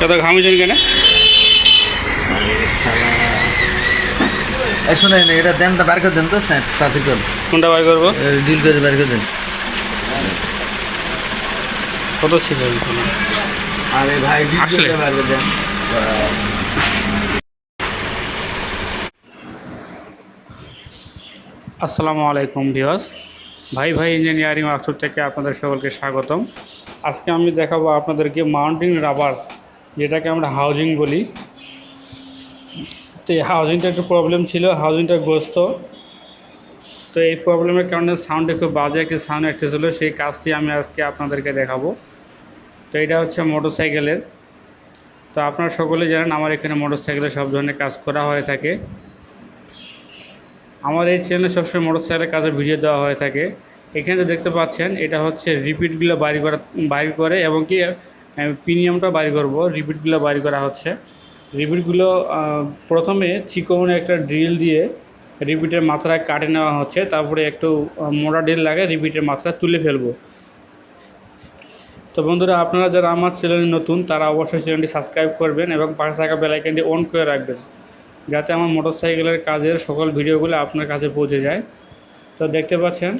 কত ঘামিছেন কেন। শুনেন এটা দেন তো বার করে দেন তো তাড়াতাড়ি করুন কোনটা বার করব? ডিল করে বার করে দেন। কত ছিল আরে ভাই আসলে? বার করে দেন। আসসালামু আলাইকুম ভিওস ভাই ভাই ইঞ্জিনিয়ারিং ওয়ার্কশপ থেকে আপনাদের সকলকে স্বাগতম। আজকে আমি দেখাবো আপনাদেরকে মাউন্টিং রাবার যেটাকে আমরা হাউজিং বলি। তো এই হাউজিংটা একটু প্রবলেম ছিল হাউজিংটা গ্রস্ত। তো এই প্রবলেমের কারণে সাউন্ড খুব বাজে, একটি সাউন্ড আসতেছিলো সেই কাজটি আমি আজকে আপনাদেরকে দেখাবো। তো এটা হচ্ছে মোটর সাইকেলের তো আপনারা সকলে জানেন, আমার এখানে মোটর সাইকেলের সব ধরনের কাজ করা হয়ে থাকে। আমার এই চ্যানেলে সবসময় মোটরসাইকেলের কাজে ভিডিও দেওয়া হয়ে থাকে। এখানে দেখতে পাচ্ছেন, এটা হচ্ছে রিপিটগুলো বাইর করা বাইর করে এবং কি প্রিমিয়ামটা বাইর করব, রিপিটগুলো বাইর করা হচ্ছে। রিপিটগুলো প্রথমে চিকন একটা ড্রিল দিয়ে রিপিটের মাথাটা কাটে নেওয়া হচ্ছে, তারপরে একটু মোটা ড্রিল লাগে, রিপিটের মাথাটা তুলে ফেলব। তো বন্ধুরা, আপনারা যারা আমার চ্যানেলে নতুন, তারা অবশ্যই চ্যানেলটি সাবস্ক্রাইব করবেন এবং পাশে থাকা বেলাইকনটি অন করে রাখবেন, যাতে আমার মোটরসাইকেলের কাজের সকল ভিডিওগুলো আপনার কাছে পৌঁছে যায়। তো দেখতে পাচ্ছেন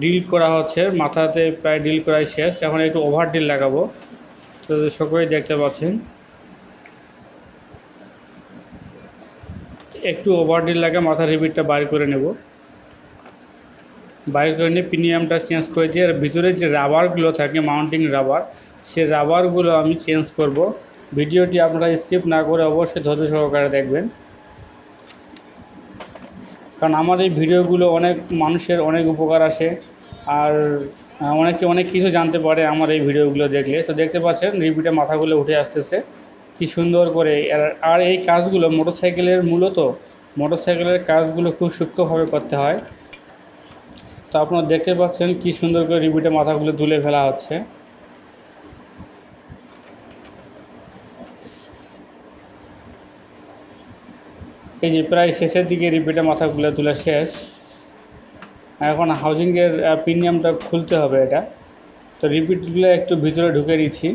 ডিল করা হচ্ছে, মাথাতে প্রায় ডিল করাই শেষ, এখন একটু ওভার ডিল লাগাবো। তো সকলেই দেখতে পাচ্ছেন। একটু ওভার ডিল লাগে, মাথার রিপিটটা বাইর করে নেব। বাইর করে নিয়ে প্রিমিয়ামটা চেঞ্জ করে দিয়ে, আর ভিতরে যে রাবারগুলো থাকে মাউন্টিং রাবার সে রাবারগুলো আমি চেঞ্জ করব। ভিডিওটি আপনারা স্কিপ না করে অবশ্যই ধৈর্য সহকারে দেখবেন। কারণ আমার এই ভিডিওগুলো অনেক মানুষের অনেক উপকার আসে আর অনেকে অনেক কিছু জানতে পারে আমার এই ভিডিওগুলো দেখলে। তো দেখতে পাচ্ছেন, রিপিটে মাথাগুলো উঠে আসতেছে। কি সুন্দর করে আর- এই কাজগুলো মোটরসাইকেলের মূলত, মোটরসাইকেলের কাজগুলো খুব সূক্ষ্মভাবে করতে হয়। তো আপনারা দেখতে পাচ্ছেন কি সুন্দর করে রিপিটে মাথাগুলো তুলে ফেলা হচ্ছে। এই যে প্রায় শেষের দিকে রিপিটে মাথাগুলো তোলা শেষ। এখন হাউজিংয়ের প্রিমিয়ামটা খুলতে হবে এটা। তো রিপিটগুলো একটু ভিতরে ঢুকে দিচ্ছি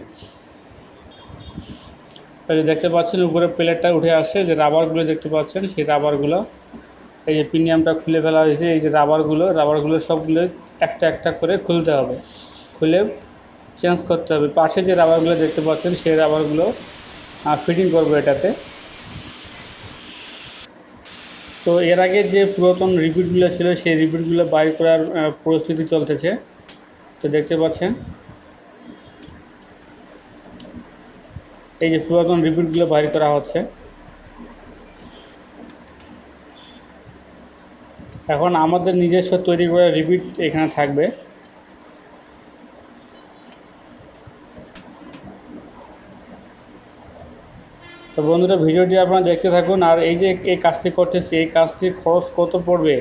এই দেখতে পাচ্ছেন উপরে প্লেটটা উঠে আসছে, যে রাবারগুলো দেখতে পাচ্ছেন, সেই রাবারগুলো। এই যে প্রিমিয়ামটা খুলে ফেলা হয়েছে, এই যে রাবারগুলো রাবারগুলো সবগুলো একটা একটা করে খুলতে হবে। খুলে চেঞ্জ করতে হবে। পাশে যে রাবারগুলো দেখতে পাচ্ছেন, সেই রাবারগুলো ফিটিং করব এটাতে। তো এর আগে যে পুরাতন রিপিটগুলো ছিল, সেই রিপিটগুলো বাইর করার প্রস্তুতি চলতেছে। তো দেখতে পাচ্ছেন। এই যে পুরাতন রিপিটগুলো বাইর করা হচ্ছে। এখন আমাদের নিজস্ব তৈরি করা রিপিট এখানে থাকবে। তো বন্ধুরা, ভিডিওটি আপনারা দেখতে থাকুন। আর এই যে এই কাজটি করতেছি, এই কাজটির খরচ কত পড়বে?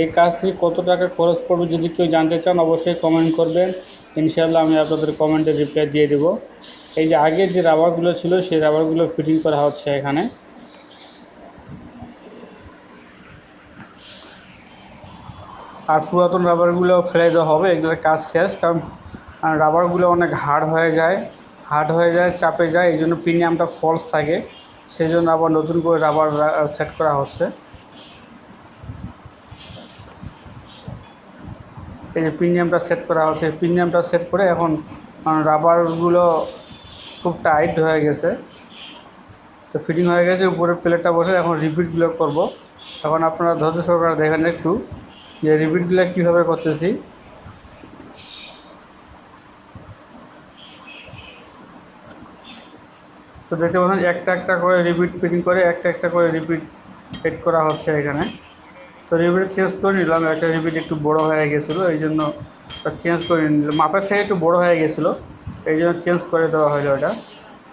এই কাজটি কত টাকা খরচ পড়বে যদি কেউ জানতে চান, অবশ্যই কমেন্ট করবেন। ইনশাআল্লাহ আমি আপনাদের কমেন্টে রিপ্লাই দিয়ে দেবো। এই যে আগের যে রাবারগুলো ছিল, সেই রাবারগুলো ফিটিং করা হচ্ছে এখানে। আর পুরাতন রাবারগুলো ফেলে দেওয়া হবে, এগুলোর কাজ শেষ। কারণ রাবারগুলো অনেক হার্ড হয়ে যায়। হার্ড হয়ে যায়, চাপে যায়, এই জন্য প্রিমিয়ামটা ফলস থাকে। সেই জন্য আবার নতুন করে রাবার সেট করা হচ্ছে। এই যে প্রিমিয়ামটা সেট করা হচ্ছে প্রিমিয়ামটা সেট করে এখন রাবারগুলো খুব টাইট হয়ে গেছে। তো ফিটিং হয়ে গেছে উপরের প্লেটটা বসে এখন রিপিটগুলো করব। এখন আপনারা ধৈর্য সহকারে দেখেন একটু, যে রিপিটগুলো কীভাবে করতেছি। তো দেখতে পাচ্ছেন, একটা একটা করে রিপিট ফিটিং করে, একটা একটা করে রিপিট ফিট করা হচ্ছে এখানে। তো রিপিট চেঞ্জ করে নিলাম, একটা রিপিট একটু বড় হয়ে গেছিল, এই জন্য চেঞ্জ করে নিলাম। মাপের থেকে একটু বড় হয়ে গেছিল, এই জন্য চেঞ্জ করে দেওয়া হলো এটা।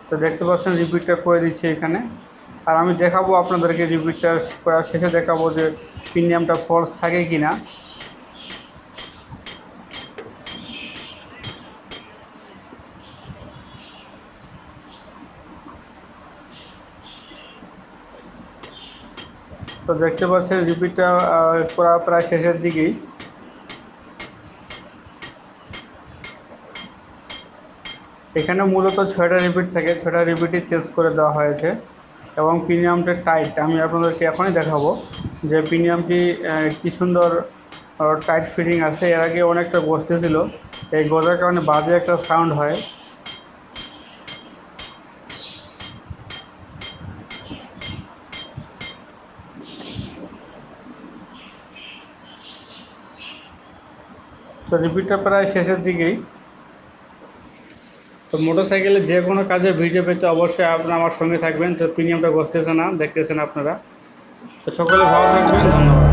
তো দেখতে পাচ্ছেন রিপিটটা করে দিচ্ছি এখানে। আর আমি দেখাবো আপনাদেরকে রিপিটটা করার শেষে দেখাবো যে প্রিমিয়ামটা ফলস থাকে কি না তো দেখতে পাচ্ছেন রিপিটটা করা প্রায় শেষের দিকেই তো দেখতে পাচ্ছেন রিপিটটা করা প্রায় শেষের দিকেই তো দেখতে পাচ্ছেন রিপিটটা ফলস থাকে কি না তো রিপিটটা চেঞ্জ করে দিচ্ছি এখানে আর আমি দেখাবো আপনাদেরকে রিপিটটা করার শেষে দেখাবো যে প্রিমিয়ামটা ফলস থাকে কি না এখানে মূলত ছয়টা রিপিট থাকে, ছয়টা রিপিটই চেঞ্জ করে দেওয়া হয়েছে। এবং প্রিমিয়ামটা টাইট, আমি আপনাদেরকে এখনই দেখাবো যে প্রিমিয়ামটি কি সুন্দর টাইট ফিটিং আছে। এর আগে অনেকটা বসতেছিল এই গজার কারণে বাজে একটা সাউন্ড হয়। তো রিপিটটা প্রায় শেষের দিকেই। তো মোটরসাইকেলে যে কোনো কাজে ভিডিও পেতে অবশ্যই আপনারা আমার সঙ্গে থাকবেন। তো প্রিমিয়ামটা বসতেছে না, দেখতেছেন আপনারা। তো সকলে ভালো থাকবেন, ধন্যবাদ।